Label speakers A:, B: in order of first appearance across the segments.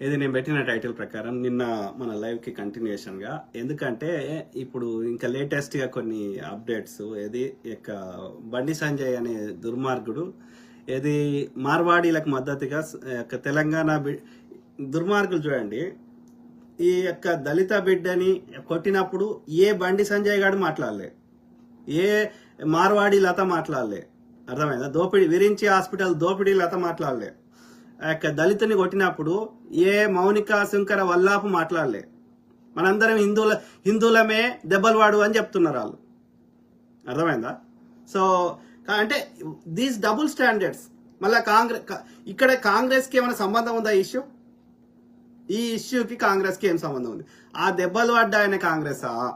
A: ఇది నేను పెట్టిన టైటిల్ ప్రకారం నిన్న మన లైవ్కి కంటిన్యూషన్గా ఎందుకంటే ఇప్పుడు ఇంకా లేటెస్ట్గా కొన్ని అప్డేట్స్ ఏది ఇక బండి సంజయ్ అనే దుర్మార్గుడు ఏది మార్వాడీలకు మద్దతుగా యొక్క తెలంగాణ దుర్మార్గులు చూడండి. ఈ యొక్క దళిత బిడ్డని కొట్టినప్పుడు ఏ బండి సంజయ్ గారు మాట్లాడలే. ఏ మార్వాడి లత మాట్లాడలే. అర్థమైందా? దోపిడీ విరించి హాస్పిటల్ దోపిడీ లత మాట్లాడలే. ఆ యొక్క దళితుని కొట్టినప్పుడు ఏ మౌనిక శంకర వల్లాపు మాట్లాడలే. మనందరం హిందువుల హిందువులమే దెబ్బలు వాడు అని చెప్తున్నారు వాళ్ళు. అర్థమైందా? సో కా- అంటే దీస్ డబుల్ స్టాండర్డ్స్ మళ్ళా కాంగ్రెస్ ఇక్కడ కాంగ్రెస్కి ఏమైనా సంబంధం ఉందా ఈ ఇష్యూ ఈ ఇష్యూకి కాంగ్రెస్కి ఏం సంబంధం ఉంది? ఆ దెబ్బలు పడ్డ కాంగ్రెసా?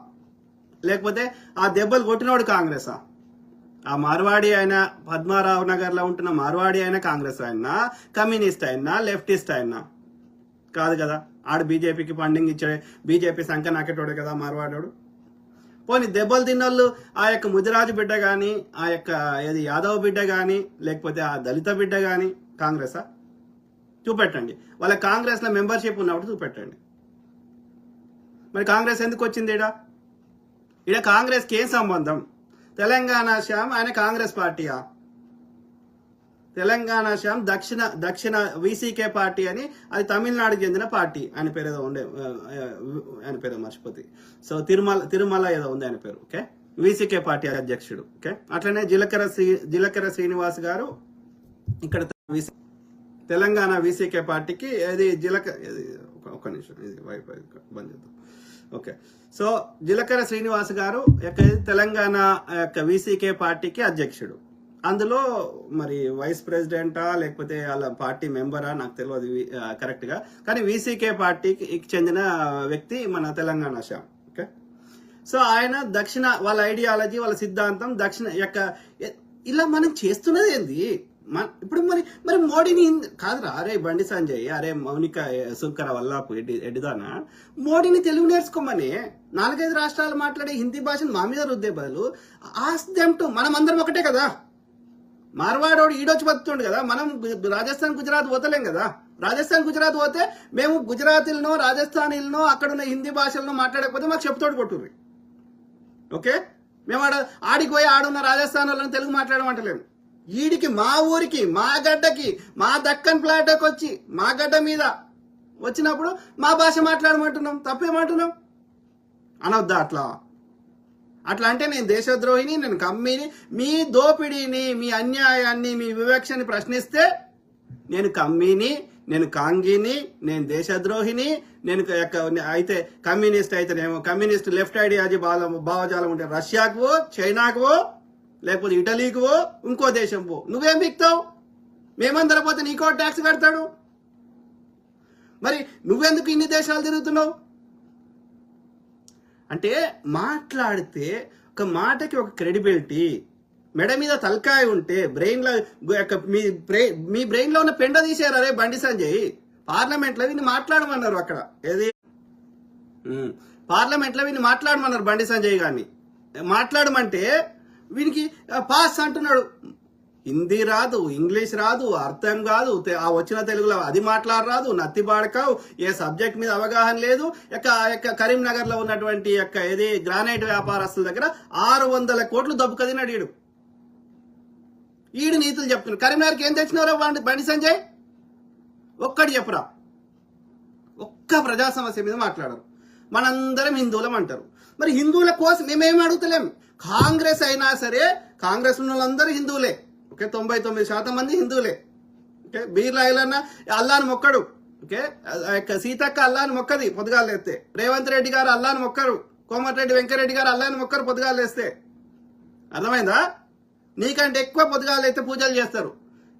A: లేకపోతే ఆ దెబ్బలు కొట్టినోడు కాంగ్రెసా? ఆ మార్వాడి అయినా పద్మారావు నగర్లో ఉంటున్న మార్వాడి అయినా కాంగ్రెస్ అయినా కమ్యూనిస్ట్ అయినా లెఫ్టిస్ట్ అయినా. కాదు కదా ఆడు బీజేపీకి ఫండింగ్ ఇచ్చే బీజేపీ సంఖ నాకేటోడు కదా మార్వాడోడు. పోనీ దెబ్బలు తిన్నోళ్ళు ఆ యొక్క ముదిరాజు బిడ్డ కానీ ఆ యొక్క ఏది యాదవ్ బిడ్డ కానీ లేకపోతే ఆ దళిత బిడ్డ కానీ కాంగ్రెసా? చూపెట్టండి. వాళ్ళ కాంగ్రెస్లో మెంబర్షిప్ ఉన్నప్పుడు చూపెట్టండి. మరి కాంగ్రెస్ ఎందుకు వచ్చింది ఈడ? ఈడ కాంగ్రెస్కి ఏం సంబంధం? తెలంగాణ శ్యామ్ ఆయన కాంగ్రెస్ పార్టీయా? తెలంగాణ శ్యామ్ దక్షిణ దక్షిణ వీసీకే పార్టీ అని అది తమిళనాడుకి చెందిన పార్టీ. ఆయన పేరు ఏదో ఉండే ఆయన పేరు మర్చిపోతే. సో తిరుమల తిరుమల ఏదో ఉంది ఆయన పేరు ఓకే? వీసీకే పార్టీ అధ్యక్షుడు ఓకే? అట్లనే జీలకర్ర శ్రీ జీలకర్ర శ్రీనివాస్ గారు ఇక్కడ తెలంగాణ వీసీకే పార్టీకి అది జీలక ఒక- ఒక నిమిషం ఇది వైఫై బంద్ చేద్దాం. ఓకే. సో జిలకర శ్రీనివాస్ గారు యొక్క తెలంగాణ యొక్క వీసీకే పార్టీకి అధ్యక్షుడు. అందులో మరి వైస్ ప్రెసిడెంటా లేకపోతే వాళ్ళ పార్టీ మెంబరా నాకు తెలియదు కరెక్ట్గా కరెక్ట్గా. కానీ వీసీకే పార్టీకి చెందిన వ్యక్తి మన తెలంగాణ శ్యామ్. ఓకే. సో ఆయన దక్షిణ వాళ్ళ ఐడియాలజీ వాళ్ళ సిద్ధాంతం దక్షిణ యొక్క ఇలా మనం చేస్తున్నది ఏంది? ఇప్పుడు మరి మరి మోడీని కాదురా అరే బండి సంజయ్ అరే మౌనిక సుంకర వల్లాపు ఎడ్డి మోడీని తెలుగు నేర్చుకోమని నాలుగైదు రాష్ట్రాలు మాట్లాడే హిందీ భాషను మా మీద రుద్దే బదులు ఆస్ టు మనం అందరం ఒకటే కదా. మార్వాడోడు ఈడొచ్చి బతుకుతుండు కదా మనం రాజస్థాన్ గుజరాత్ పోతలేం కదా. రాజస్థాన్ గుజరాత్ పోతే మేము గుజరాతీలనో రాజస్థానీలనో అక్కడున్న హిందీ భాషలను మాట్లాడకపోతే మాకు చెప్తోడు కొట్టుర్రి. ఓకే? మేము ఆడ ఆడికి పోయి ఆడున్న రాజస్థాన్ వాళ్ళని తెలుగు మాట్లాడమంటలేము. ఈడికి మా ఊరికి మా గడ్డకి మా దక్కన్ ప్లాటకి వచ్చి మా గడ్డ మీద వచ్చినప్పుడు మా భాష మాట్లాడమంటున్నాం తప్పేమంటున్నాం? అనొద్దా అట్లా? అట్లా అంటే నేను దేశద్రోహిని నేను కమ్మిని మీ దోపిడీని మీ అన్యాయాన్ని మీ వివక్షని ప్రశ్నిస్తే నేను కమ్మిని నేను కాంగిని నేను దేశద్రోహిని నేను అయితే కమ్యూనిస్ట్ అయితే కమ్యూనిస్ట్ అయితేనేమో కమ్యూనిస్ట్ లెఫ్ట్ ఐడియాలజీ బాల భావజాలం ఉంటే రష్యాకు చైనాకు లేకపోతే ఇటలీకి పో ఇంకో దేశం పో. నువ్వేం బిక్తావు? మేమందరం పోతే నీకో ట్యాక్స్ కడతాడు మరి నువ్వెందుకు ఇన్ని దేశాలు తిరుగుతున్నావు? అంటే మాట్లాడితే ఒక మాటకి ఒక క్రెడిబిలిటీ మెడ మీద తలకాయ ఉంటే బ్రెయిన్లో మీ బ్రెయిన్ మీ బ్రెయిన్లో ఉన్న పెండ తీసారు అరే బండి సంజయ్? పార్లమెంట్లో విని మాట్లాడమన్నారు అక్కడ. ఏది? పార్లమెంట్లో విని మాట్లాడమన్నారు బండి సంజయ్ గారిని. మాట్లాడమంటే వీనికి పాస్ అంటున్నాడు. హిందీ రాదు ఇంగ్లీష్ రాదు అర్థం కాదు ఆ వచ్చిన తెలుగులో అది మాట్లాడరాదు నత్తి బాడకావు ఏ సబ్జెక్ట్ మీద అవగాహన లేదు. యొక్క ఆ యొక్క కరీంనగర్లో ఉన్నటువంటి యొక్క ఏది గ్రానైట్ వ్యాపారస్తుల దగ్గర ఆరు వందల కోట్లు దబ్బుకదినాడు ఈడు. ఈడు నీతులు చెప్తున్నాడు కరీంనగర్కి ఏం తెచ్చినారో బండి బండి సంజయ్? ఒక్కటి చెప్పురా. ఒక్క ప్రజా సమస్య మీద మాట్లాడరు. మనందరం హిందువులం అంటారు. మరి హిందువుల కోసం మేమేం అడుగుతలేం? కాంగ్రెస్ అయినా సరే కాంగ్రెస్ ఉన్న వాళ్ళందరూ హిందువులే. ఓకే తొంభై తొమ్మిది శాతం మంది హిందువులే. ఓకే బీర్లా ఐలన్న అల్లాని మొక్కడు. ఓకే యొక్క సీతక్క అల్లాని మొక్కది పొద్దుగాలేస్తే రేవంత్ రెడ్డి గారు అల్లాని మొక్కరు. కోమటిరెడ్డి వెంకరెడ్డి గారు అల్లాని మొక్కరు పొద్దుగాలేస్తే అర్థమైందా? నీకంటే ఎక్కువ పొద్దుగాలైతే పూజలు చేస్తారు.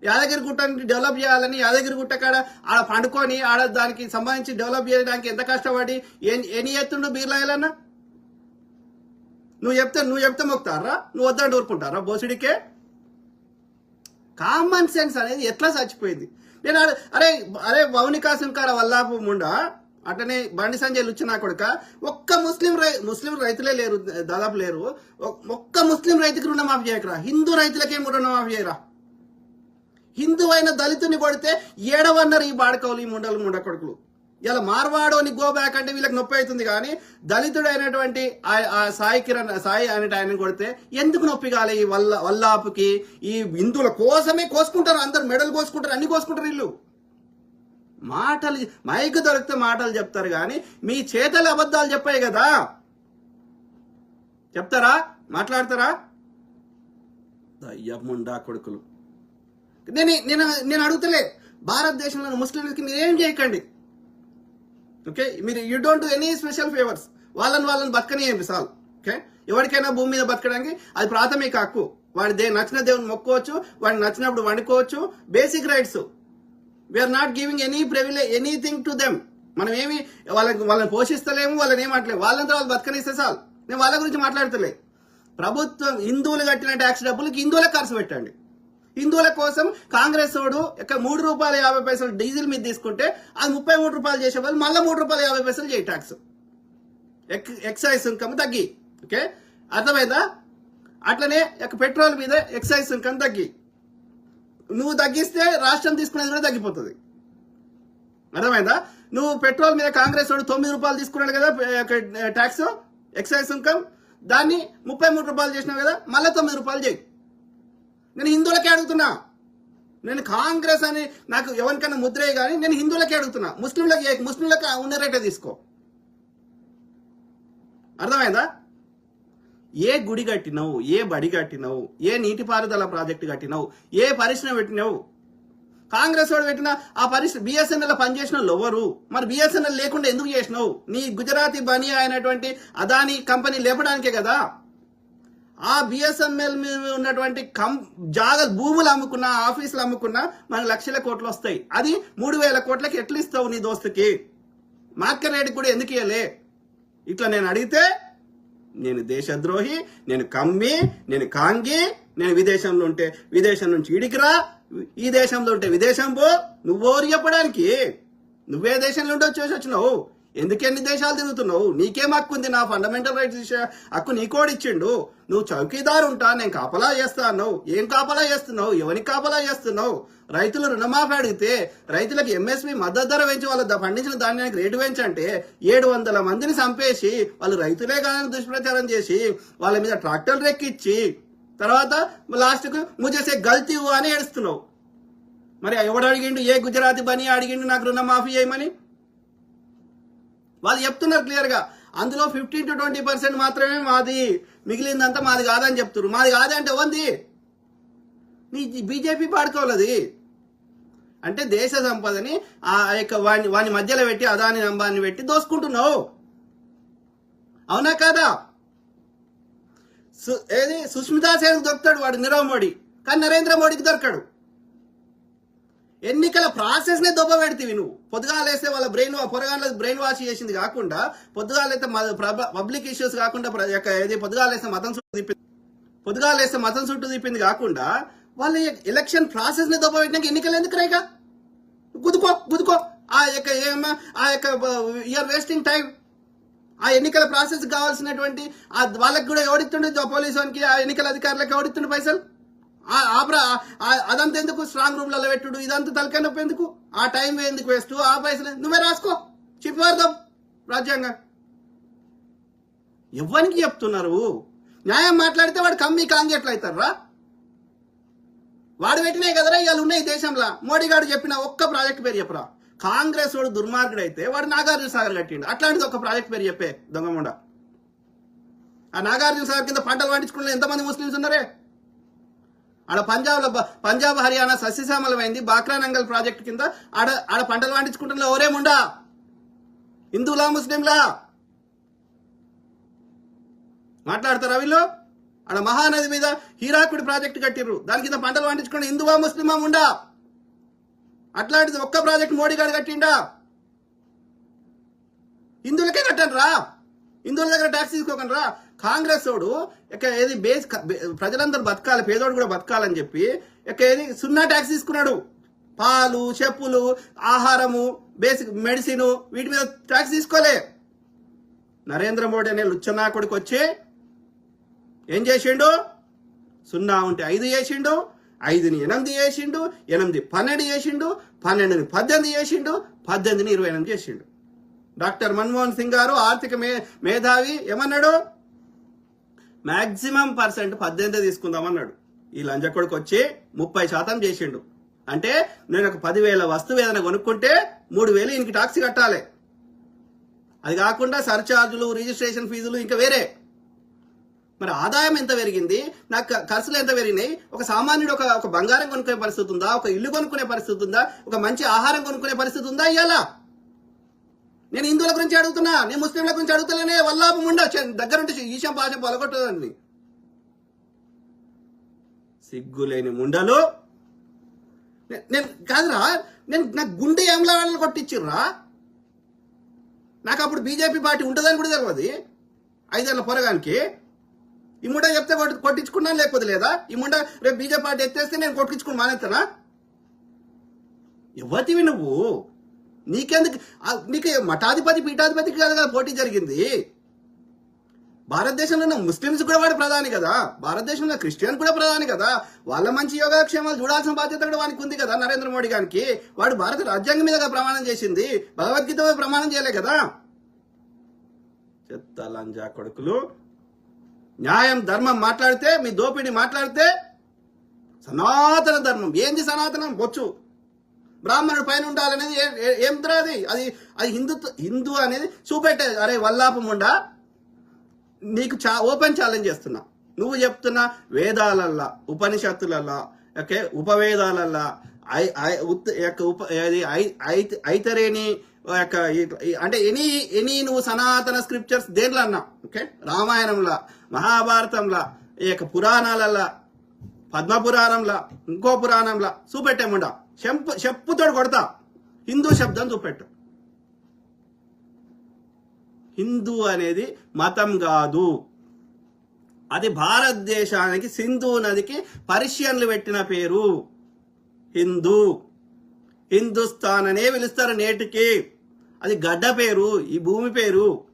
A: యాదగిరి గుట్టని డెవలప్ చేయాలని యాదగిరి గుట్ట కాడ ఆడ పండుకొని ఆడ దానికి సంబంధించి డెవలప్ చేయడానికి ఎంత కష్టపడి ఎన్ని ఎన్ని ఎత్తుండు బీర్లాయలన్న నువ్వు చెప్తే నువ్వు చెప్తే మొక్కుతారా? నువ్వు వద్దంటే ఊరుకుంటారా? బోసుడికే? కామన్ సెన్స్ అనేది ఎట్లా చచ్చిపోయింది? నేను అరే అరే వౌనికా శంకర వల్లాపు ముండా? అటనే బండి సంజయ్ లుచ్చినా కొడుక. ఒక్క ముస్లిం రై ముస్లిం రైతులే లేరు దాదాపు లేరు. ఒక్క ముస్లిం రైతుకి రుణమాఫీ చేయకరా? హిందూ రైతులకేం రుణమాఫీ చేయరా? హిందూ అయిన దళితుని కొడితే ఏడవన్నారు ఈ బాడకవులు ఈ ముండలు ముండ కొడుకులు. ఇలా మార్వాడోని గో బ్యాక్ అంటే వీళ్ళకి నొప్పి అవుతుంది కానీ దళితుడైనటువంటి ఆ- ఆ సాయి కిరణ్ సాయి అనే ఆయన కొడితే ఎందుకు నొప్పి కాలే ఈ వల్ల వల్లాపుకి? ఈ హిందువుల కోసమే కోసుకుంటారు అందరు మెడలు కోసుకుంటారు అన్ని కోసుకుంటారు వీళ్ళు. మాటలు మైక్ దొరికితే మాటలు చెప్తారు కానీ మీ చేతల అబద్ధాలు చెప్పాయి కదా. చెప్తారా? మాట్లాడతారా? దయ్యముండా కొడుకులు. నేను నేను నేను అడుగుతలే. భారతదేశంలో ముస్లింలకి మీరేం చేయకండి? ఓకే మీరు you don't do any special favours వాళ్ళని వాళ్ళని బతకనియండి సాల్ ఓకే ఎవరికైనా భూమి మీద బతకడానికి అది ప్రాథమిక హక్కు. వాడి దే నచ్చిన దేవుని మొక్కోవచ్చు వాడిని నచ్చినప్పుడు వండుకోవచ్చు. Basic rights we are not giving any privilege anything to them మనం ఏమి వాళ్ళకి వాళ్ళని పోషిస్తలేము వాళ్ళని ఏమట్లేదు వాళ్ళంతా వాళ్ళు బతకనిస్తే సార్ నేను వాళ్ళ గురించి మాట్లాడతలే. ప్రభుత్వం హిందువులు కట్టిన ట్యాక్స్ డబ్బులకి హిందువులకు ఖర్చు పెట్టండి. హిందువుల కోసం కాంగ్రెస్ వాడు మూడు రూపాయల యాభై పైసలు డీజిల్ మీద తీసుకుంటే అది ముప్పై మూడు రూపాయలు చేసే వాళ్ళు మళ్ళీ మూడు రూపాయల యాభై పైసలు చేయి ట్యాక్స్ ఎక్సైజ్ సుంకం తగ్గి. ఓకే అర్థమైందా? అట్లనే పెట్రోల్ మీద ఎక్సైజ్ సుంకం తగ్గి. నువ్వు తగ్గిస్తే రాష్ట్రం తీసుకునేది కూడా తగ్గిపోతుంది. అర్థమైందా? నువ్వు పెట్రోల్ మీద కాంగ్రెస్ వాడు తొమ్మిది రూపాయలు తీసుకున్నాడు కదా ట్యాక్స్ ఎక్సైజ్ సుంకం దాన్ని ముప్పై మూడు రూపాయలు చేసినావు కదా మళ్ళీ తొమ్మిది రూపాయలు చేయి. నేను హిందువులకే అడుగుతున్నా. నేను కాంగ్రెస్ అని నాకు ఎవరికైనా ముద్రే కానీ నేను హిందువులకే అడుగుతున్నా. ముస్లింలకి ఏ- ముస్లింలకు ఉన్న రేటే తీసుకో. అర్థమైందా? ఏ గుడి కట్టినావు ఏ బడి కట్టినావు ఏ నీటిపారుదల ప్రాజెక్టు కట్టినావు ఏ పరిశ్రమ పెట్టినావు? కాంగ్రెస్ వాడు పెట్టిన ఆ పరిశ్రమ బిఎస్ఎన్ఎల్ పనిచేసిన వాళ్ళు ఎవరు మరి బిఎస్ఎన్ఎల్ లేకుండా ఎందుకు చేసినావు? నీ గుజరాతీ బనియా అయినటువంటి అదాని కంపెనీ లేపడానికే కదా. ఆ బిఎస్ఎన్ఎల్ మీద ఉన్నటువంటి కం జాగ భూములు అమ్ముకున్నా ఆఫీసులు అమ్ముకున్నా మనకు లక్షల కోట్లు వస్తాయి. అది మూడు వేల కోట్లకి ఎట్లు ఇస్తావు నీ దోస్తుకి? మార్కెట్ కూడా ఎందుకు ఇవ్వలే ఇట్లా నేను అడిగితే నేను దేశద్రోహి నేను కమ్మి నేను కాంగి నేను విదేశంలో ఉంటే విదేశం నుంచి ఇడికిరా ఈ దేశంలో ఉంటే విదేశం పో నువ్వోరు చెప్పడానికి. నువ్వే దేశంలో ఉంటే వచ్చేసి వచ్చినావు. ఎందుకు ఎన్ని దేశాలు తిరుగుతున్నావు? నీకేం హక్కు ఉంది? నా ఫండమెంటల్ రైట్స్ హక్కు నీకోడు ఇచ్చిండు. నువ్వు చౌకీదారు ఉంటా నేను కాపలా చేస్తాను ఏం కాపలా చేస్తున్నావు? ఎవరికి కాపలా చేస్తున్నావు? రైతులు రుణమాఫీ అడిగితే రైతులకు ఎంఎస్పి మద్దతు ధర పెంచి వాళ్ళ పండించిన ధాన్యానికి రేటు పెంచంటే ఏడు వందల మందిని చంపేసి వాళ్ళు రైతులే కాదని దుష్ప్రచారం చేసి వాళ్ళ మీద ట్రాక్టర్లు రెక్కిచ్చి తర్వాత లాస్ట్కు ముజేసే గల్తీ హువా అని ఏడుస్తున్నావు. మరి ఎవడు అడిగిండు? ఏ గుజరాతీ బని అడిగిండు? నాకు రుణమాఫీ చేయమని? వాళ్ళు చెప్తున్నారు క్లియర్గా. అందులో ఫిఫ్టీన్ టు ట్వంటీ పర్సెంట్ మాత్రమే మాది మిగిలిందంతా మాది కాదని చెప్తున్నారు మాది కాదంటే ఉంది నీ బీజేపీ పాడుకోవాలి అంటే దేశ సంపదని ఆ యొక్క వాని వాని మధ్యలో పెట్టి అదాని అంబాన్ని పెట్టి దోసుకుంటున్నావు. అవునా కాదా? సు- ఏది? సుస్మితా సేన్ దొరుకుతాడు వాడు నీరవ్ మోడీ. కానీ నరేంద్ర మోడీకి దొరకడు. ఎన్నికల ప్రాసెస్ నే దొబ్బ పెడితే నువ్వు. పొద్దుగాలేస్తే వాళ్ళ బ్రెయిన్ పొరగాళ్ళ బ్రెయిన్ వాష్ చేసింది కాకుండా పొద్దుగాలైతే పబ్లిక్ ఇష్యూస్ కాకుండా ప్ర- యొక్క పొద్దుగాలేస్తే మతం చుట్టూ తిప్పింది. పొద్దుగాలేస్తే మతం చుట్టూ తిప్పింది కాకుండా వాళ్ళ ఎలక్షన్ ప్రాసెస్ని దొబ్బ పెట్టినాక ఎన్నికలు ఎందుకు రేగా గుదుకో గుదుకో ఆ యొక్క ఏమో ఆ యొక్క యూఆర్ వేస్టింగ్ టైం ఆ ఎన్నికల ప్రాసెస్ కావాల్సినటువంటి ఆ వాళ్ళకి కూడా ఎవడిస్తుండే పోలీసు వానికి ఆ ఎన్నికల అధికారులకు ఎవడిస్తుండే పైసలు? ఆ- అదంతా ఎందుకు? స్ట్రాంగ్ రూమ్లలో పెట్టుడు ఇదంతా తలకాయ నొప్పి ఎందుకు? ఆ టైం ఎందుకు వేస్ట్ ఆ పైసలు నువ్వే రాసుకో. చెప్పార్థం రాజ్యాంగం. ఎవ్వనికి చెప్తున్నారు? న్యాయం మాట్లాడితే వాడు కమ్మి కాంగి అవుతారా వాడు పెట్టినాయి కదరా ఇవాళ ఉన్నాయి దేశంలో. మోడీ గారు చెప్పిన ఒక్క ప్రాజెక్ట్ పేరు చెప్పరా. కాంగ్రెస్ వాడు దుర్మార్గుడు అయితే వాడు నాగార్జున సాగర్ కట్టిండు. అట్లాంటిది ఒక ప్రాజెక్ట్ పేరు చెప్పే దొంగముండ ఆ నాగార్జున సాగర్ కింద పంటలు పండించుకునే ఎంతమంది ముస్లిమ్స్ ఉన్నారే? ఆడ పంజాబ్లో పంజాబ్ హర్యానా సస్యశ్యామలమైంది. బాక్రా నంగల్ ప్రాజెక్ట్ కింద ఆడ ఆడ పంటలు పండించుకుంటున్న ఎవరేముండా హిందువులా ముస్లింలా? మాట్లాడతారా వీళ్ళు? ఆడ మహానది మీద హీరాకుడి ప్రాజెక్ట్ కట్టిర్రు. దాని కింద పంటలు పండించుకుని హిందువా ముస్లిమా ఉండా అట్లాంటిది ఒక్క ప్రాజెక్ట్ మోడీ గారు కట్టిండా? హిందువులకే కట్టండి రా హిందువుల దగ్గర ట్యాక్స్ తీసుకోకండి రా. కాంగ్రెస్ వాడు ఇక ఏది బేస్ ప్రజలందరూ బతకాలి పేదోడు కూడా బతకాలని చెప్పి ఇక ఏది సున్నా ట్యాక్స్ తీసుకున్నాడు. పాలు చెప్పులు ఆహారము బేసిక్ మెడిసిన్ వీటి మీద ట్యాక్స్ తీసుకోలే. నరేంద్ర మోడీ అనే లుచ్చనాకుడికి వచ్చి ఏం చేసిండు? సున్నా ఉంటే ఐదు చేసిండు ఐదుని ఎనిమిది చేసిండు ఎనిమిది పన్నెండు చేసిండు పన్నెండుని పద్దెనిమిది చేసిండు పద్దెనిమిదిని ఇరవై ఎనిమిది చేసిండు. డాక్టర్ మన్మోహన్ సింగ్ గారు ఆర్థిక మే మేధావి ఏమన్నాడు? మ్యాక్సిమం పర్సెంట్ పద్దెనిమిది తీసుకుందామన్నాడు. ఈ లంజకొడుకు వచ్చి ముప్పై శాతం చేసిండు. అంటే నేను ఒక పదివేల వస్తువు ఏదైనా కొనుక్కుంటే మూడు వేలు ఇంక టాక్స్ కట్టాలి. అది కాకుండా సర్చార్జులు రిజిస్ట్రేషన్ ఫీజులు ఇంకా వేరే. మరి ఆదాయం ఎంత పెరిగింది? నాకు ఖర్చులు ఎంత పెరిగినాయి? ఒక సామాన్యుడు ఒక ఒక బంగారం కొనుక్కునే పరిస్థితి ఉందా? ఒక ఇల్లు కొనుక్కునే పరిస్థితి ఉందా? ఒక మంచి ఆహారం కొనుక్కునే పరిస్థితి ఉందా ఇవాళ నేను హిందువుల గురించి అడుగుతున్నా నేను ముస్లింల గురించి అడుగుతలేనే వల్లాభం ఉండ దగ్గరుంటే ఈశాం పాశం పొలగొట్టదండి సిగ్గులేని ముండలు. నేను కాదురా నేను నాకు గుండె ఏమలా కొట్టించిర్రా నాకు అప్పుడు బీజేపీ పార్టీ ఉంటుందని కూడా తెలియదు ఐదేళ్ళ పొరగానికి. ఈ ముండ చెప్తే కొట్టి కొట్టించుకున్నాను లేకపోతే లేదా? ఈ ముండ రేపు బీజేపీ పార్టీ ఎత్తేస్తే నేను కొట్టించుకుని మానేస్తానా యువతివి నువ్వు? నీకెందుకు? నీకు మఠాధిపతి పీఠాధిపతికి కాదు కదా పోటీ జరిగింది. భారతదేశంలో ఉన్న ముస్లిమ్స్ కూడా వాడు ప్రధాని కదా. భారతదేశంలో క్రిస్టియన్ కూడా ప్రధాని కదా. వాళ్ళ మంచి యోగక్షేమాలు చూడాల్సిన బాధ్యత కూడా వానికి ఉంది కదా నరేంద్ర మోడీ గారికి. వాడు భారత రాజ్యాంగం మీద ప్రమాణం చేసింది. భగవద్గీత మీద ప్రమాణం చేయలే కదా. చెత్త లంజా కొడుకులు. న్యాయం ధర్మం మాట్లాడితే మీ దోపిడీ మాట్లాడితే సనాతన ధర్మం. ఏంది సనాతనం? బొచ్చు. బ్రాహ్మణుడు పైన ఉండాలనేది ఏం అది అది అది హిందూ హిందూ అనేది చూపెట్టేది అరే వల్లాపం ఉండా? నీకు చా ఓపెన్ ఛాలెంజ్ చేస్తున్నా. నువ్వు చెప్తున్న వేదాలల్లా ఉపనిషత్తులల్లా ఓకే ఉపవేదాలల్లా ఐ ఐ యొక్క ఉప ఏది? ఐ- ఐతరేని యొక్క అంటే ఎనీ ఎనీ నువ్వు సనాతన స్క్రిప్చర్స్ దేంట్లో అన్నా ఓకే రామాయణంలా మహాభారతంలా ఈ యొక్క పురాణాలల్లా పద్మ పురాణంలా ఇంకో పురాణంలా చూపెట్టేముండా? చెంపు చెప్పుతోడు కొడతా. హిందూ శబ్దం చూపెట్టు. హిందూ అనేది మతం కాదు. అది భారతదేశానికి సింధు నదికి పర్షియన్లు పెట్టిన పేరు. హిందూ. హిందుస్థాన్ అనే పిలుస్తారు నేటికి. అది గడ్డ పేరు ఈ భూమి పేరు.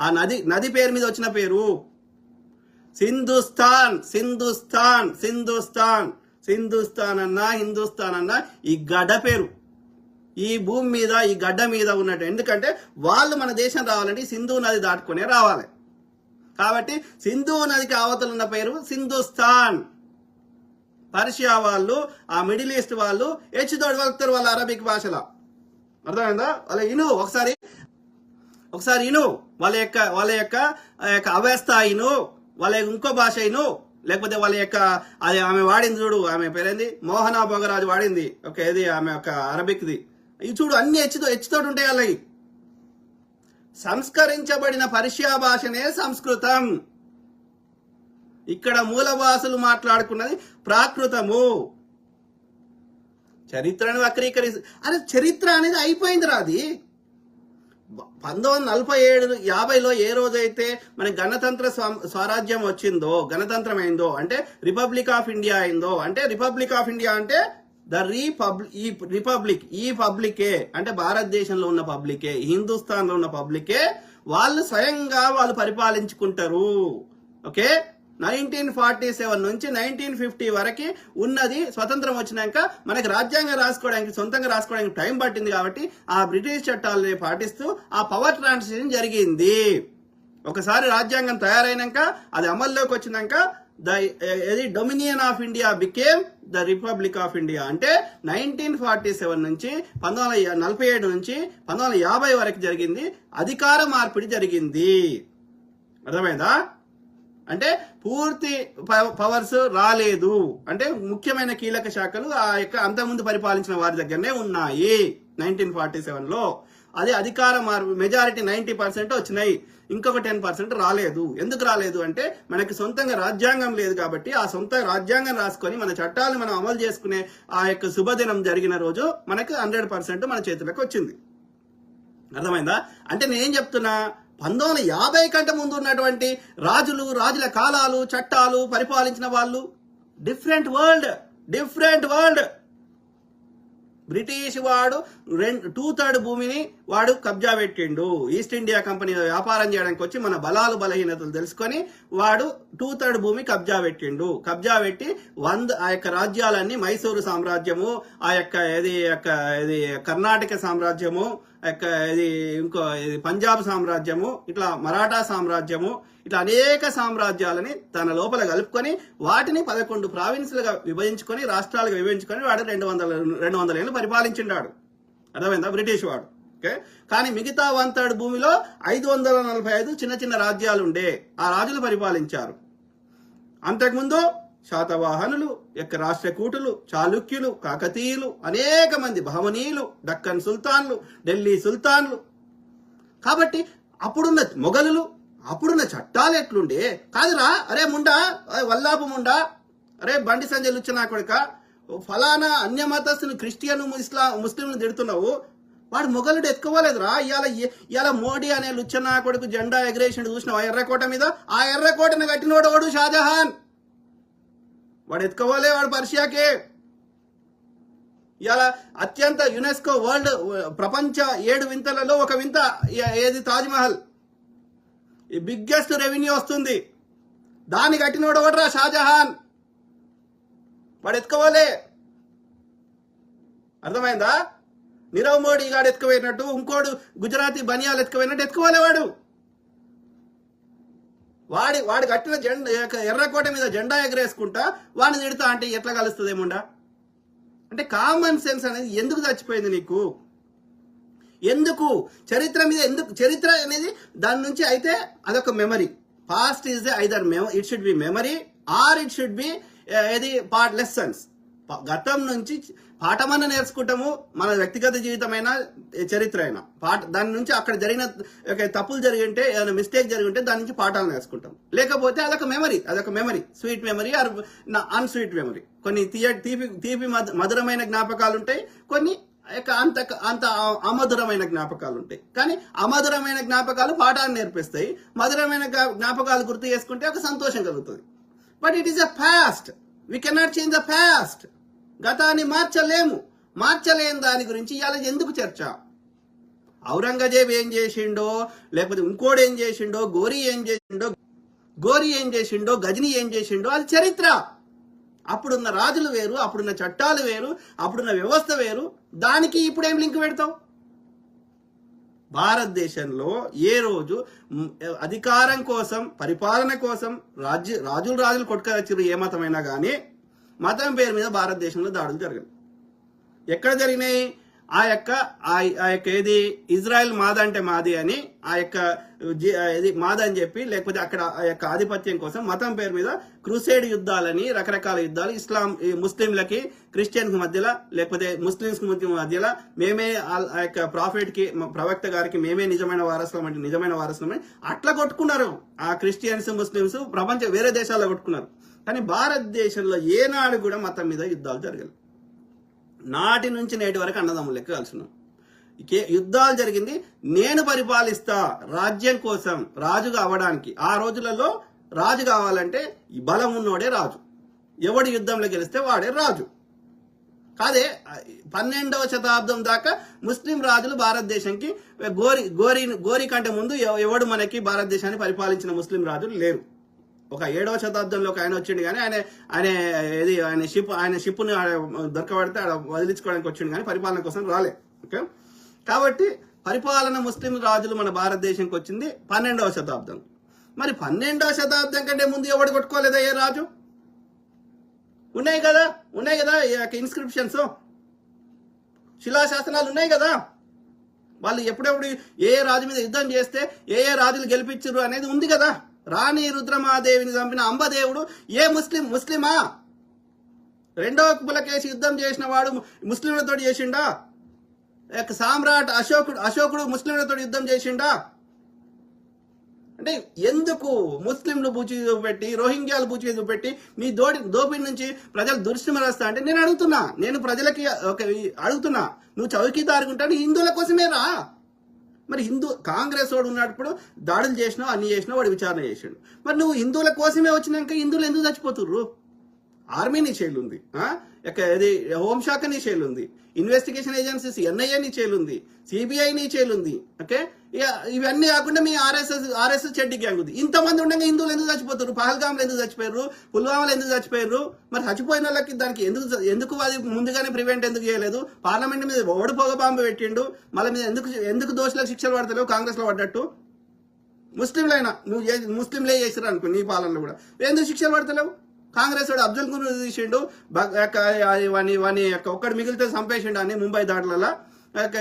A: ఆ నది నది పేరు మీద వచ్చిన పేరు. సింధుస్థాన్ సింధుస్థాన్ సింధుస్థాన్. హిందుస్థాన్ అన్నా హిందుస్థాన్ అన్నా ఈ గడ్డ పేరు. ఈ భూమి మీద ఈ గడ్డ మీద ఉన్నట్టు. ఎందుకంటే వాళ్ళు మన దేశం రావాలంటే సింధు నది దాటుకునే రావాలి. కాబట్టి సింధు నదికి అవతల ఉన్న పేరు సింధుస్థాన్. పర్షియా వాళ్ళు ఆ మిడిల్ ఈస్ట్ వాళ్ళు హెచ్చుతోటి వస్తారు వాళ్ళ అరబిక్ భాషలో. అర్థమైందా? వాళ్ళ ఇను ఒకసారి ఒకసారి ఇను వాళ్ళ యొక్క వాళ్ళ యొక్క ఆ యొక్క అవేస్త ఇను వాళ్ళ ఇంకో భాష ఇను లేకపోతే వాళ్ళ యొక్క అది ఆమె వాడింది చూడు ఆమె పేరేంది? మోహనా భోగరాజు వాడింది. ఒక ఏది? ఆమె యొక్క అరబిక్ది. ఇవి చూడు అన్ని హెచ్చుతో హెచ్చుతోటి ఉంటాయి వాళ్ళకి సంస్కరించబడిన పర్షియా భాషనే సంస్కృతం. ఇక్కడ మూల భాషలు మాట్లాడుకున్నది ప్రాకృతము. చరిత్రను వక్రీకరి అరే చరిత్ర అనేది అయిపోయిందిరా అది. పంతొమ్మిది వందల నలభై ఏడు యాభైలో ఏ రోజైతే మన గణతంత్ర స్వ- స్వరాజ్యం వచ్చిందో గణతంత్రం అయిందో అంటే రిపబ్లిక్ ఆఫ్ ఇండియా అయిందో అంటే రిపబ్లిక్ ఆఫ్ ఇండియా అంటే ద రీపబ్లిక్ ఈ రిపబ్లిక్ ఈ పబ్లికే అంటే భారతదేశంలో ఉన్న పబ్లికే హిందుస్థాన్లో ఉన్న పబ్లికే వాళ్ళు స్వయంగా వాళ్ళు పరిపాలించుకుంటారు. ఓకే? నైన్టీన్ ఫార్టీ సెవెన్ నుంచి నైన్టీన్ ఫిఫ్టీ వరకు ఉన్నది స్వతంత్రం వచ్చినాక మనకి రాజ్యాంగం రాసుకోవడానికి సొంతంగా రాసుకోవడానికి టైం పట్టింది కాబట్టి ఆ బ్రిటిష్ చట్టాలని పాటిస్తూ ఆ పవర్ ట్రాన్సిషన్ జరిగింది. ఒకసారి రాజ్యాంగం తయారైనాక అది అమల్లోకి వచ్చినాక ద ఏది? Dominion of India became the Republic of India అంటే నైన్టీన్ ఫార్టీ సెవెన్ నుంచి పంతొమ్మిది వందల నలభై ఏడు నుంచి పంతొమ్మిది వందల యాభై వరకు జరిగింది. అధికార మార్పిడి జరిగింది. అర్థమైందా? అంటే పూర్తి పవర్స్ రాలేదు. అంటే ముఖ్యమైన కీలక శాఖలు ఆ యొక్క అంతకుముందు పరిపాలించిన వారి దగ్గరనే ఉన్నాయి. నైన్టీన్ ఫార్టీ సెవెన్లో అధికార మార్పు మెజారిటీ నైన్టీ పర్సెంట్ వచ్చినాయి. ఇంకొక టెన్ పర్సెంట్ రాలేదు. ఎందుకు రాలేదు అంటే మనకి సొంతంగా రాజ్యాంగం లేదు కాబట్టి ఆ సొంత రాజ్యాంగం రాసుకొని మన చట్టాలు మనం అమలు చేసుకునే ఆ యొక్క శుభదినం జరిగిన రోజు మనకు హండ్రెడ్ పర్సెంట్ మన చేతులకు వచ్చింది. అర్థమైందా? అంటే నేనేం చెప్తున్నా? పంతొమ్మిది వందల యాభై కంటే ముందు ఉన్నటువంటి రాజులు రాజుల కాలాలు చట్టాలు పరిపాలించిన వాళ్ళు. Different world different world British వాడు రెండు టూ థర్డ్ భూమిని వాడు కబ్జా పెట్టిండు. ఈస్ట్ ఇండియా కంపెనీ వ్యాపారం చేయడానికి వచ్చి మన బలాలు బలహీనతలు తెలుసుకొని వాడు టూ థర్డ్ భూమి కబ్జా పెట్టిండు. కబ్జా పెట్టి వంద ఆ యొక్క రాజ్యాలన్నీ మైసూరు సామ్రాజ్యము ఆ యొక్క ఇది యొక్క ఇది కర్ణాటక సామ్రాజ్యము ఇది ఇంకో ఇది పంజాబ్ సామ్రాజ్యము ఇట్లా మరాఠా సామ్రాజ్యము ఇట్లా అనేక సామ్రాజ్యాలని తన లోపల కలుపుకొని వాటిని పదకొండు ప్రావిన్సులుగా విభజించుకొని రాష్ట్రాలుగా విభజించుకొని వాడు రెండు వందల రెండు వందల ఏళ్ళు పరిపాలించిండాడు. అర్థమైందా? బ్రిటిష్ వాడు. ఓకే? కానీ మిగతా వంతాడు భూమిలో ఐదు వందల నలభై ఐదు చిన్న చిన్న రాజ్యాలు ఉండే ఆ రాజులు పరిపాలించారు. అంతకుముందు శాతవాహనులు యొక్క రాష్ట్రకూటులు చాళుక్యులు కాకతీయులు అనేక మంది భవనీయులు దక్కన్ సుల్తాన్లు ఢిల్లీ సుల్తాన్లు. కాబట్టి అప్పుడున్న మొఘలులు అప్పుడున్న చట్టాలు ఎట్లుండే? కాదురా అరే ముండా వల్లాపు ముండా అరే బండి సంజయ్ లుచ్చనా కొడుక ఫలానా అన్య మతస్థుని క్రిస్టియన్ ఇస్లా ముస్లింలు తిడుతున్నావు? వాడు మొఘలుడు ఎత్తుకోవాలేదురా ఇవాళ ఇవాళ మోడీ అనే లుచ్చనా కొడుకు జెండా ఎగరేషన్ చూసినావు ఆ ఎర్రకోట మీద? ఆ ఎర్రకోటను కట్టినోడు వాడు షాజహాన్? వాడు ఎత్తుకోవాలే వాడు పర్షియాకే. ఇలా అత్యంత యునెస్కో వరల్డ్ ప్రపంచ ఏడు వింతలలో ఒక వింత ఏది? తాజ్మహల్. ఈ బిగ్గెస్ట్ రెవెన్యూ వస్తుంది. దాన్ని కట్టినోడు ఒకట్రా షాజహాన్. వాడు ఎత్తుకోవాలే అర్థమైందా? నీరవ్ మోడీ గాడు ఎత్తుకుపోయినట్టు ఇంకోడు గుజరాతీ బనియాలు ఎత్తుకుపోయినట్టు ఎత్తుకోవాలి వాడు. వాడి వాడి కట్టిన జెండా ఎర్రకోట మీద జెండా ఎగరేసుకుంటా వాడిని తిడతా అంటే ఎట్లా కలుస్తుందేముండా అంటే కామన్ సెన్స్ అనేది ఎందుకు చచ్చిపోయింది నీకు? ఎందుకు? చరిత్ర మీద ఎందుకు? చరిత్ర అనేది దాని నుంచి అయితే అదొక memory past is either it should be memory or it should be ఏది? పార్ట్ లెసన్స్ గతం నుంచి పాఠమన్న నేర్చుకుంటాము మన వ్యక్తిగత జీవితమైన చరిత్ర అయినా. పాఠ దాని నుంచి అక్కడ జరిగిన ఒక తప్పులు జరిగి ఉంటే ఏదైనా మిస్టేక్ జరిగి ఉంటే దాని నుంచి పాఠాలు నేర్చుకుంటాం. లేకపోతే అదొక మెమరీ అదొక memory sweet memory or unsweet memory కొన్ని తీయ తీపి తీపి మధు- మధురమైన జ్ఞాపకాలు ఉంటాయి కొన్ని అంత అంత అమధురమైన జ్ఞాపకాలు ఉంటాయి. కానీ అమధురమైన జ్ఞాపకాలు పాఠాన్ని నేర్పిస్తాయి. మధురమైన జ్ఞాపకాలు గుర్తు చేసుకుంటే ఒక సంతోషం కలుగుతుంది. But it is a past we cannot change the past గతాన్ని మార్చలేము. మార్చలేని దాని గురించి ఇవాళ ఎందుకు చర్చ? ఔరంగజేబ్ ఏం చేసిండో లేకపోతే ఇంకోడు ఏం చేసిండో గోరి ఏం చేసిండో గోరి ఏం చేసిండో గజని ఏం చేసిండో అది చరిత్ర. అప్పుడున్న రాజులు వేరు అప్పుడున్న చట్టాలు వేరు అప్పుడున్న వ్యవస్థ వేరు. దానికి ఇప్పుడు ఏం లింక్ పెడతావు? భారతదేశంలో ఏ రోజు అధికారం కోసం పరిపాలన కోసం రాజ్య రాజులు రాజులు కొట్టుకొచ్చారు ఏ మతమైనా కానీ మతం పేరు మీద భారతదేశంలో దాడులు జరిగాయి. ఎక్కడ జరిగినాయి? ఆ యొక్క ఆ ఆ యొక్క ఏది ఇజ్రాయెల్ మాద అంటే మాది అని ఆ యొక్క ఇది మాద అని చెప్పి లేకపోతే అక్కడ ఆ యొక్క ఆధిపత్యం కోసం మతం పేరు మీద క్రూసేడ్ యుద్ధాలని రకరకాల యుద్ధాలు ఇస్లాం ఈ ముస్లింలకి క్రిస్టియన్స్ మధ్యలో లేకపోతే ముస్లింస్ మధ్యలో మేమే ఆ- ఆ యొక్క ప్రాఫిట్కి ప్రవక్త గారికి మేమే నిజమైన వారసులం అంటే నిజమైన వారసులం అని అట్లా కొట్టుకున్నారు. ఆ క్రిస్టియన్స్ ముస్లింస్ ప్రపంచ వేరే దేశాల్లో కొట్టుకున్నారు. కానీ భారతదేశంలో ఏనాడు కూడా మతం మీద యుద్ధాలు జరగలేదు నాటి నుంచి నేటి వరకు అన్నదమ్ములు లెక్క కలుసున్నాం యుద్ధాలు జరిగింది. నేను పరిపాలిస్తా రాజ్యం కోసం రాజుగా అవ్వడానికి. ఆ రోజులలో రాజు కావాలంటే బలం ఉన్నోడే రాజు. ఎవడు యుద్ధంలో గెలిస్తే వాడే రాజు. కాదే పన్నెండవ శతాబ్దం దాకా ముస్లిం రాజులు భారతదేశంకి గోరి గోరి గోరి కంటే ముందు ఎవ- ఎవడు మనకి భారతదేశాన్ని పరిపాలించిన ముస్లిం రాజులు లేరు. ఒక ఏడవ శతాబ్దంలో ఒక ఆయన వచ్చిండు కానీ ఆయన ఆయన ఏది ఆయన షిప్ ఆయన షిప్ను దొరకబడితే ఆడ వదిలించుకోవడానికి వచ్చిండు కానీ పరిపాలన కోసం రాలే ఓకే? కాబట్టి పరిపాలన ముస్లిం రాజులు మన భారతదేశంకి వచ్చింది పన్నెండవ శతాబ్దం. మరి పన్నెండవ శతాబ్దం కంటే ముందు ఎవడు కొట్టుకోలేదా ఏ రాజు? ఉన్నాయి కదా ఉన్నాయి కదా ఈ యొక్క ఇన్స్క్రిప్షన్స్ శిలాశాసనాలు ఉన్నాయి కదా. వాళ్ళు ఎప్పుడెప్పుడు ఏ ఏ రాజు మీద యుద్ధం చేస్తే ఏ ఏ రాజులు గెలిపించరు అనేది ఉంది కదా. రాణి రుద్రమాదేవిని చంపిన అంబదేవుడు ఏ ముస్లిం ముస్లిమా? రెండో పులకేసి యుద్ధం చేసిన వాడు ముస్లింలతో చేసిండా? యొక్క సామ్రాట్ అశోకుడు అశోకుడు ముస్లింలతో యుద్ధం చేసిండా? అంటే ఎందుకు ముస్లింలు బూచి చూపెట్టి రోహింగ్యాలు బూచి చూపెట్టి మీ దోడి దోపిడి నుంచి ప్రజలు దుర్శమరస్తా అంటే నేను అడుగుతున్నా. నేను ప్రజలకి ఒక అడుగుతున్నా. నువ్వు చౌకీదారుకుంటాను హిందువుల కోసమే రా. మరి హిందూ కాంగ్రెస్ వాడు ఉన్నప్పుడు దాడులు చేసినావు అన్ని చేసినావు వాడు విచారణ చేసాడు. మరి నువ్వు హిందువుల కోసమే వచ్చినాక హిందువులు ఎందుకు చచ్చిపోతుర్రు? ఆర్మీ నీ చేలు ఉంది ఆ? ఇది హోంశాఖ నీ చేలు ఉంది ఇన్వెస్టిగేషన్ ఏజెన్సీస్ ఎన్ఐఏ నీ చేలు ఉంది సిబిఐ నీ చేలు ఉంది ఓకే? ఇవన్నీ కాకుండా మీ ఆర్ఎస్ఎస్ ఆర్ఎస్ఎస్ చెడ్డి గ్యాంగ్ ఉంది. ఇంతమంది ఉండగా హిందువులు ఎందుకు చచ్చిపోతారు? పహల్గామ్లో ఎందుకు చచ్చిపోయారు? పుల్వామాలో ఎందుకు చచ్చిపోయారు? మరి చచ్చిపోయిన వాళ్ళకి దానికి ఎందుకు ఎందుకు అది ముందుగానే ప్రివెంట్ ఎందుకు చేయలేదు? పార్లమెంట్ మీద ఓడి పొగ బాంబు పెట్టిండు. మళ్ళీ మీద ఎందుకు ఎందుకు దోషులకు శిక్షలు పడతలేవు? కాంగ్రెస్లో పడ్డట్టు. ముస్లింలైనా నువ్వు ముస్లింలే చేసిరు అనుకో నీ పాలనలో కూడా. ఎందుకు శిక్షలు పడతలేవు? కాంగ్రెస్ వాడు అబ్దుల్ గురు తీసిండు. వాని వాని యొక్క ఒక్కడు మిగిలితే చంపేసిండు అని ముంబై దాంట్లలో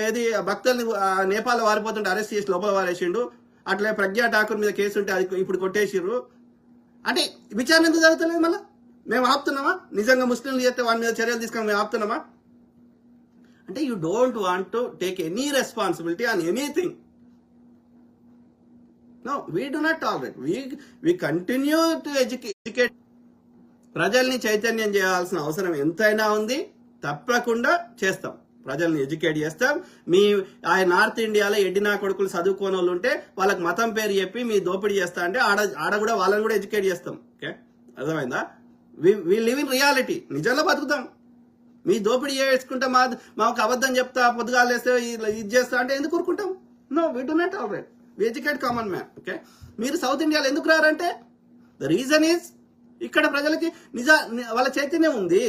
A: ఏది భక్తుల్ని ఆ, నేపాల్ వారిపోతుంటే అరెస్ట్ చేసి లోపల వారేసిండు. అట్లే ప్రజ్ఞా ఠాకూర్ మీద కేసు ఉంటే అది ఇప్పుడు కొట్టేసిర్రు. అంటే విచారణ ఎందుకు జరుగుతలేదు మళ్ళీ? మేము ఆపుతున్నామా? నిజంగా ముస్లింలు చేస్తే వాడి మీద చర్యలు తీసుకొని మేము ఆపుతున్నామా? అంటే you don't want to take any responsibility on anything no we do not tolerate we we continue to educate ప్రజల్ని చైతన్యం చేయాల్సిన అవసరం ఎంతైనా ఉంది. తప్పకుండా చేస్తాం. ప్రజల్ని ఎడ్యుకేట్ చేస్తాం. మీ ఆ నార్త్ ఇండియాలో ఎడ్డినా కొడుకులు చదువుకోని వాళ్ళు ఉంటే వాళ్ళకి మతం పేరు చెప్పి మీ దోపిడీ చేస్తా అంటే ఆడ ఆడ కూడా వాళ్ళని కూడా ఎడ్యుకేట్ చేస్తాం. ఓకే? అర్థమైందా? We live in reality. నిజంలో బతుకుతాం. మీ దోపిడీ చేసుకుంటే మా మాకు అబద్ధం చెప్తా పొద్దుగాలు వేస్తే ఇది చేస్తా అంటే ఎందుకు కూరుకుంటాం no we do not already we educate common man okay? మీరు సౌత్ ఇండియాలో ఎందుకు రారంటే ద రీజన్ ఈజ్ ఇక్కడ ప్రజలకి నిజా వాళ్ళ చైతన్యం ఉంది.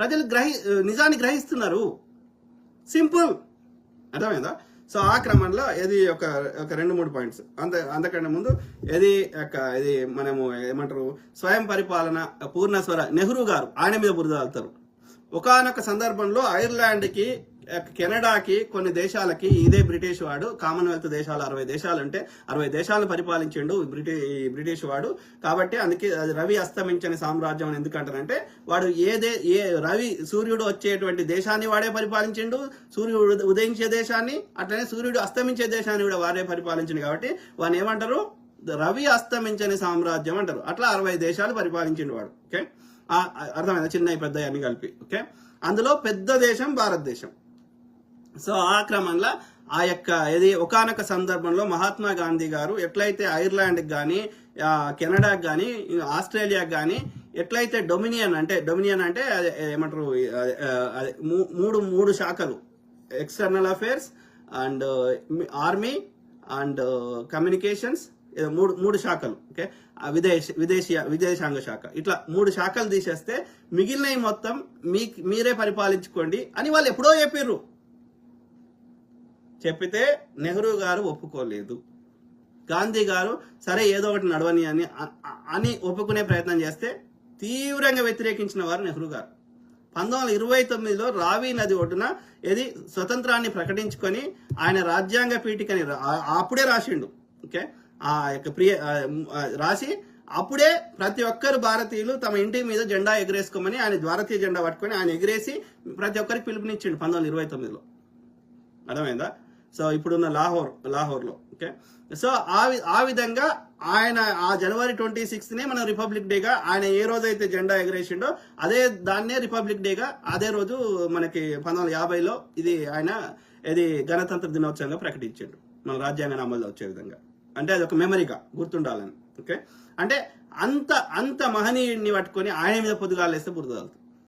A: ప్రజలు గ్రహి నిజాన్ని గ్రహిస్తున్నారు. సింపుల్. అర్థమైందా? సో ఆ క్రమంలో ఇది ఒక ఒక రెండు మూడు పాయింట్స్ అంత అంతకంటే ముందు ఇది ఒక ఇది మనము ఏమంటారు స్వయం పరిపాలన పూర్ణ స్వర నెహ్రూ గారు ఆయన మీద బురద వెళ్తారు ఒకనొక సందర్భంలో ఐర్లాండ్కి కెనడాకి కొన్ని దేశాలకి ఇదే బ్రిటిష్ వాడు కామన్వెల్త్ దేశాలు అరవై దేశాలు ఉంటే అరవై దేశాలను పరిపాలించిండు బ్రిటి బ్రిటిష్ వాడు. కాబట్టి అందుకే అది రవి అస్తమించని సామ్రాజ్యం అని ఎందుకంటారంటే వాడు ఏ దే ఏ రవి సూర్యుడు వచ్చేటువంటి దేశాన్ని వాడే పరిపాలించిండు సూర్యుడు ఉదయించే దేశాన్ని అట్లనే సూర్యుడు అస్తమించే దేశాన్ని కూడా వాడే పరిపాలించిండు కాబట్టి వాడిని ఏమంటారు? రవి అస్తమించని సామ్రాజ్యం అంటారు. అట్లా అరవై దేశాలు పరిపాలించిండు వాడు. ఓకే? అర్థమైంది అర్థమైందా? చిన్న పెద్ద అన్ని కలిపి. ఓకే? అందులో పెద్ద దేశం భారతదేశం. సో ఆ క్రమంలో ఆ యొక్క ఇది ఒకనొక సందర్భంలో మహాత్మా గాంధీ గారు ఎట్లయితే ఐర్లాండ్కి కానీ కెనడాకి కానీ ఆస్ట్రేలియాకి కానీ ఎట్లయితే డొమినియన్ అంటే డొమినియన్ అంటే ఏమంటారు మూ- మూడు మూడు శాఖలు. External affairs and army and communications మూడు మూడు శాఖలు ఓకే? విదేశ విదేశీయ విదేశాంగ శాఖ. ఇట్లా మూడు శాఖలు తీసేస్తే మిగిలినవి మొత్తం మీ మీరే పరిపాలించుకోండి అని వాళ్ళు ఎప్పుడో చెప్పారు చెప్పితే నెహ్రూ గారు ఒప్పుకోలేదు. గాంధీ గారు సరే ఏదో ఒకటి నడవని అని అని ఒప్పుకునే ప్రయత్నం చేస్తే తీవ్రంగా వ్యతిరేకించిన వారు నెహ్రూ గారు. పంతొమ్మిది వందల ఇరవై తొమ్మిదిలో రావి నది ఒడ్డున ఏది స్వతంత్రాన్ని ప్రకటించుకొని ఆయన రాజ్యాంగ పీఠికని అప్పుడే రాసిండు. ఓకే? ఆ యొక్క ప్రియ రాసి అప్పుడే ప్రతి ఒక్కరు భారతీయులు తమ ఇంటి మీద జెండా ఎగరేసుకోమని ఆయన భారతీయ జెండా పట్టుకొని ఆయన ఎగిరేసి ప్రతి ఒక్కరికి పిలుపునిచ్చిండు పంతొమ్మిది వందల ఇరవై తొమ్మిదిలో. అర్థమైందా? సో ఇప్పుడున్న లాహోర్ లాహోర్లో ఓకే? సో ఆ ఆ విధంగా ఆయన ఆ జనవరి ట్వంటీ సిక్స్త్ నే మనం రిపబ్లిక్ డేగా ఆయన ఏ రోజైతే జెండా ఎగరేసిండో అదే దాన్నే రిపబ్లిక్ డేగా అదే రోజు మనకి పంతొమ్మిది వందల యాభైలో ఇది ఆయన ఇది గణతంత్ర దినోత్సవంగా ప్రకటించాడు. మన రాజ్యాంగ అమల్లో వచ్చే విధంగా. అంటే అది ఒక మెమరీగా గుర్తుండాలని ఓకే? అంటే అంత అంత మహనీయుడిని పట్టుకొని ఆయన మీద పొద్దుగాలేస్తే బురద